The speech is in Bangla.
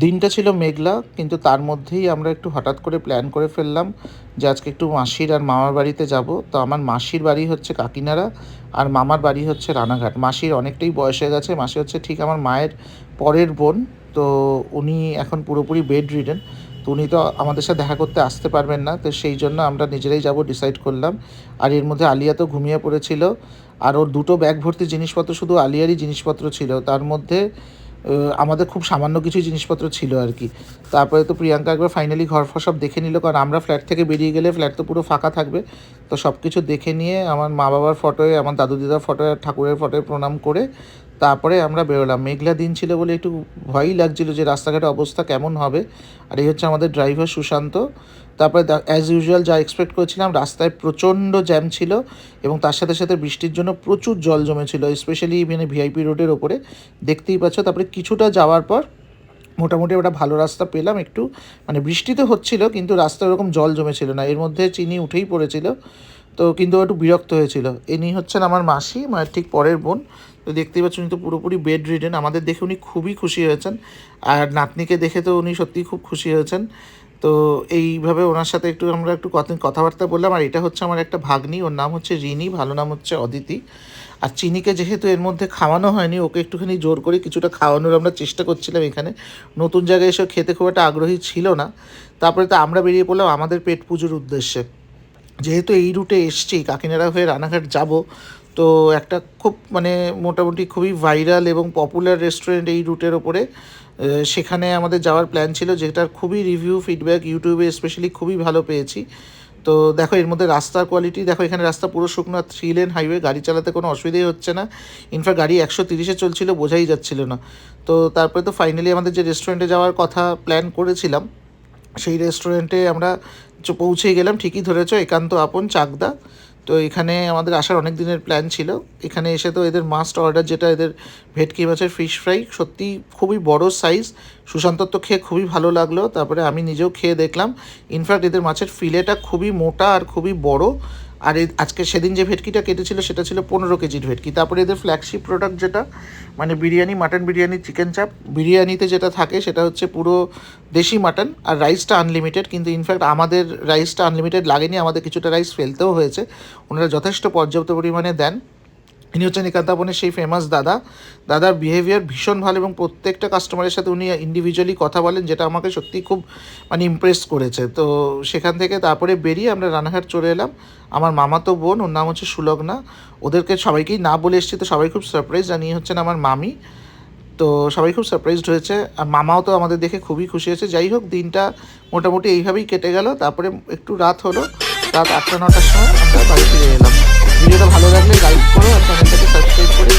দিনটা ছিল মেঘলা, কিন্তু তার মধ্যেই আমরা একটু হঠাৎ করে প্ল্যান করে ফেললাম যে আজকে একটু মাসির আর মামার বাড়িতে যাব। তো আমার মাসির বাড়ি হচ্ছে কাকিনাড়া আর মামার বাড়ি হচ্ছে রানাঘাট। মাসির অনেকটাই বয়স হয়ে গেছে। মাসি হচ্ছে ঠিক আমার মায়ের পরের বোন। তো উনি এখন পুরোপুরি বেড রিডেন তো উনি তো আমাদের সাথে দেখা করতে আসতে পারবেন না। তো সেই জন্য আমরা নিজেরাই যাব ডিসাইড করলাম। আর এর মধ্যে আলিয়া তো ঘুমিয়ে পড়েছিল। আর ওর দুটো ব্যাগ ভর্তি জিনিসপত্র, শুধু আলিয়ারই জিনিসপত্র ছিল। তার মধ্যে আমাদের খুব সামান্য কিছু জিনিসপত্র ছিল আর কি। তারপরে তো প্রিয়াঙ্কা একবার ফাইনালি ঘর ফর সব দেখে নিল, কারণ আমরা ফ্ল্যাট থেকে বেরিয়ে গেলে ফ্ল্যাট তো পুরো ফাঁকা থাকবে। তো সব কিছু দেখে নিয়ে আমার মা বাবার ফটোয় আমার দাদু দিদার ফটোয় ঠাকুরের ফটোয় প্রণাম করে তারপরে আমরা বেরোলাম। মেঘলা দিন ছিল বলে একটু ভয়ই লাগছিল যে রাস্তাঘাটের অবস্থা কেমন হবে। আর এই হচ্ছে আমাদের ড্রাইভার সুশান্ত। তারপরে অ্যাজ ইউজুয়াল যা এক্সপেক্ট করেছিলাম, রাস্তায় প্রচণ্ড জ্যাম ছিল এবং তার সাথে সাথে বৃষ্টির জন্য প্রচুর জল জমেছিল স্পেশালি মানে ভিআইপি রোডের ওপরে। দেখতেই পাচ্ছ, তারপরে কিছুটা যাওয়ার পর মোটামুটি একটা ভালো রাস্তা পেলাম একটু। মানে বৃষ্টি তো হচ্ছিল, কিন্তু রাস্তায় ওরকম জল জমেছিল না। এর মধ্যে চিনি উঠেই পড়েছিল। তো কিন্তু একটু বিরক্ত হয়েছিল। ইনি হচ্ছেন আমার মাসি মায়ের ঠিক পরের বোন। তো দেখতেই পাচ্ছেন উনি তো পুরোপুরি বেড রিডেন আমাদের দেখে উনি খুবই খুশি হয়েছেন। আর নাতনিকে দেখে তো উনি সত্যিই খুব খুশি হয়েছেন। তো এইভাবে ওনার সাথে একটু আমরা একটু কথা কথাবার্তা বললাম। আর এটা হচ্ছে আমার একটা ভাগ্নি। ওর নাম হচ্ছে রিনি, ভালো নাম হচ্ছে অদিতি। আর চিনিকে যেহেতু এর মধ্যে খাওয়ানো হয়নি, ওকে একটুখানি জোর করে কিছুটা খাওয়ানোর আমরা চেষ্টা করছিলাম এখানে। নতুন জায়গায় এসে খেতে খুব একটা আগ্রহী ছিল না। তারপরে তো আমরা বেরিয়ে পড়লাম আমাদের পেট পুজোর উদ্দেশ্যে। যেহেতু এই রুটে এসছি, কাকিনাড়া হয়ে রানাঘাট যাব, তো একটা খুব মানে মোটামুটি খুবই ভাইরাল এবং পপুলার রেস্টুরেন্ট এই রুটের ওপরে সেখানে আমাদের যাওয়ার প্ল্যান ছিল, যেটার খুবই রিভিউ ফিডব্যাক ইউটিউবে স্পেশালি খুবই ভালো পেয়েছি। তো দেখো, এর মধ্যে রাস্তার কোয়ালিটি দেখো, এখানে রাস্তা পুরো শুকনো থ্রি লেন হাইওয়ে গাড়ি চালাতে কোনো অসুবিধাই হচ্ছে না। ইনফ্যাক্ট গাড়ি একশো তিরিশে চলছিল, বোঝাই যাচ্ছিল না। তো তারপরে তো ফাইনালি আমাদের যে রেস্টুরেন্টে যাওয়ার কথা প্ল্যান করেছিলাম সেই রেস্টুরেন্টে আমরা পৌঁছে গেলাম। ঠিকই ধরেছ, একান্ত আপন, চাকদা। তো এখানে আমাদের আসার অনেক দিনের প্ল্যান ছিল। এখানে এসে তো এদের মাস্ট অর্ডার যেটা এদের ভেটকি মাছের ফিশ ফ্রাই সত্যি খুবই বড় সাইজ সুশান্তর তো খেয়ে খুবই ভালো লাগল। তারপরে আমি নিজেও খেয়ে দেখলাম। ইনফ্যাক্ট এদের মাছের ফিলেটা খুবই মোটা আর খুবই বড়। আর আজকে সেদিন যে ভেটকিটা কেটেছিল সেটা ছিল পনেরো কেজির ভেটকি। তারপরে এদের ফ্ল্যাগশিপ প্রোডাক্ট যেটা মানে বিরিয়ানি মাটন বিরিয়ানি চিকেন চাপ বিরিয়ানিতে যেটা থাকে সেটা হচ্ছে পুরো দেশি মাটন আর রাইসটা আনলিমিটেড কিন্তু ইনফ্যাক্ট আমাদের রাইসটা আনলিমিটেড লাগেনি, আমাদের কিছুটা রাইস ফেলতেও হয়েছে। ওনারা যথেষ্ট পর্যাপ্ত পরিমাণে দেন। ইনি হচ্ছেন একান্তাপনের সেই ফেমাস দাদা। দাদার বিহেভিয়ার ভীষণ ভালো এবং প্রত্যেকটা কাস্টমারের সাথে উনি ইন্ডিভিজুয়ালি কথা বলেন, যেটা আমাকে সত্যি খুব মানে ইমপ্রেস করেছে। তো সেখান থেকে তারপরে বেরিয়ে আমরা রানাঘাট চলে এলাম। আমার মামাতো বোন, ওর নাম হচ্ছে সুলগ্না। ওদেরকে সবাইকেই না বলে এসেছি, তো সবাই খুব সারপ্রাইজ ইনি হচ্ছেন আমার মামি। তো সবাই খুব সারপ্রাইজড হয়েছে, আর মামাও তো আমাদের দেখে খুবই খুশি হয়েছে। যাই হোক, দিনটা মোটামুটি এইভাবেই কেটে গেল। তারপরে একটু রাত হলো, রাত আটটা, নটার সময় আমরা বাড়ি ফিরে এলাম। ভিডিওটা ভালো লাগলে লাইক করো আর চ্যানেলটাকে সাবস্ক্রাইব করে